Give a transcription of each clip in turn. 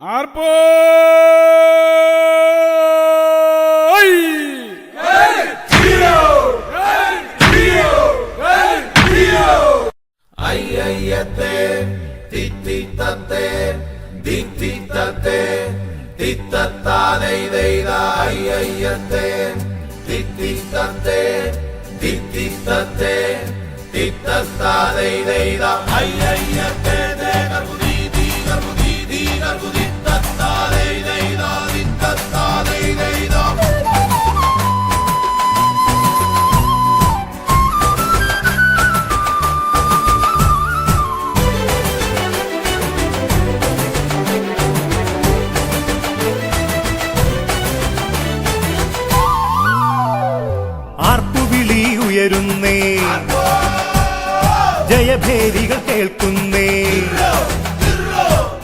ஆர்போய் ஐயத்தே தித்தி தத்தே தித்தி தத்தே தித்தத்தானை தெய்தாய் ஐயத்தே தித்தி தத்தே தித்தி தத்தே தித்தத்தானை தெய்தா ஐயத்தே ജയഭേദികൾ ജയഭേരികൾ കേൾക്കുന്നേ.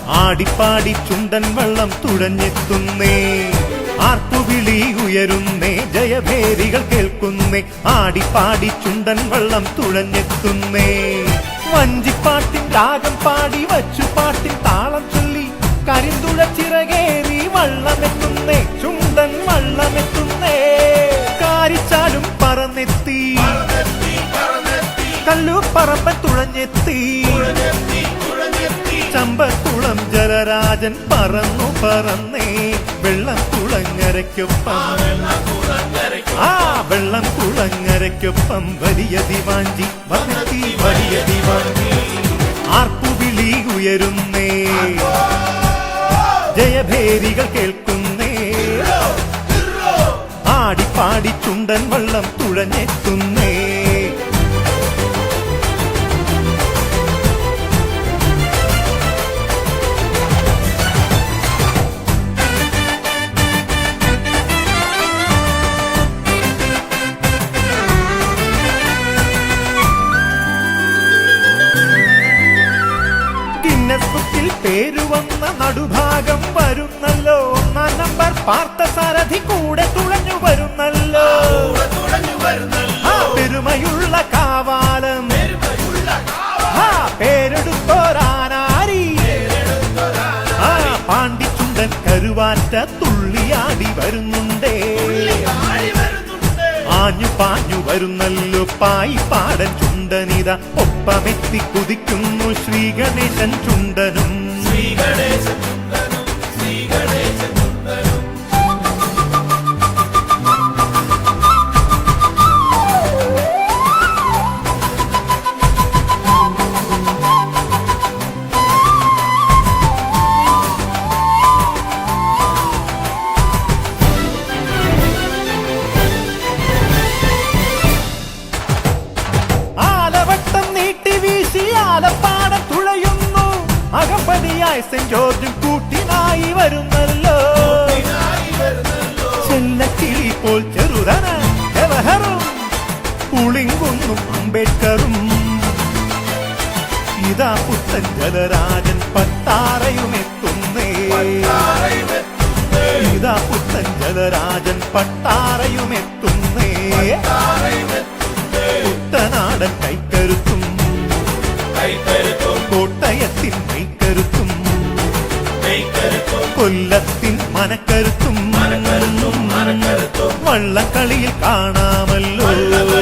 ആടിപ്പാടി ചുണ്ടൻ വള്ളം തുഴഞ്ഞെത്തുന്നേ. ആർപ്പുവിളി ഉയരുന്നേ. ജയഭേരികൾ കേൾക്കുന്നേ. ആടിപ്പാടി ചുണ്ടൻ വള്ളം തുഴഞ്ഞെത്തുന്നേ. വഞ്ചിപ്പാട്ടിൻ രാഗം പാടി വച്ചു പാട്ടിൻ താളം ചൊല്ലി കരിന്തുഴ ചിറകേറി വള്ളമെത്തുന്നേ. ചുണ്ടൻ വള്ളമെത്തുന്നേ. കാരിച്ചാലും പറന്നെത്തി. പറമ്പൻ തുഴഞ്ഞെത്തി. ചമ്പക്കുളം ജലരാജൻ പറന്നു പറന്നേ. വെള്ളം കുളങ്ങരയ്ക്കൊപ്പം. ആ വെള്ളം കുളങ്ങരയ്ക്കൊപ്പം വലിയ ദിവാഞ്ചി വന്നെത്തി. വലിയ ദിവാഞ്ചി ആർപ്പുവിളി ഉയരുന്നേ. ജയഭേരികൾ കേൾക്കുന്നേ. ആടിപ്പാടി ചുണ്ടൻ വെള്ളം തുഴഞ്ഞെത്തുന്നേ. ബുക്കിൽ പേരുവന്ന നടുഭാഗം വരുന്നല്ലോ. ഒന്നാം നമ്പർ പാർത്ത സാരഥി കൂടെ തുഴഞ്ഞു വരുന്നല്ലോ. ആ പെരുമയുള്ള കാവാലം. ആ പേരെടുത്തോരാനാരി. ആ കരുവാറ്റ തുള്ളിയാടി വരുന്നുണ്ടേ. ആഞ്ഞു പാഞ്ഞു വരുന്നല്ലോ. പായി പാടൻ ചുണ്ടനിത ഒപ്പമെത്തി കുതിക്കുന്നു. ശ്രീ ഗണേശൻ ചുണ്ടനും ആലവട്ടം നീട്ടി വീശി ആലപ്പ സെന്റ് ജോർജും കൂട്ടിനായി വരുന്നല്ലോ. ചെല്ലക്കിളി പോൽ ചെറുതന ജവഹറും പുളിങ്കുന്നും അംബേദ്കറും. ഇതാ പുത്തൻ ജലരാജൻ പട്ടാറയും എത്തുന്നേ ഇതാ പുത്തൻ ജലരാജൻ പട്ടാറയും എത്തുന്നേ കുട്ടനാടൻ കൈക്കരുത്തും. കോട്ടയത്തിൻ കൊല്ലത്തിൻ മനക്കരുത്തും. വള്ളക്കളിയിൽ കാണാമല്ലോ.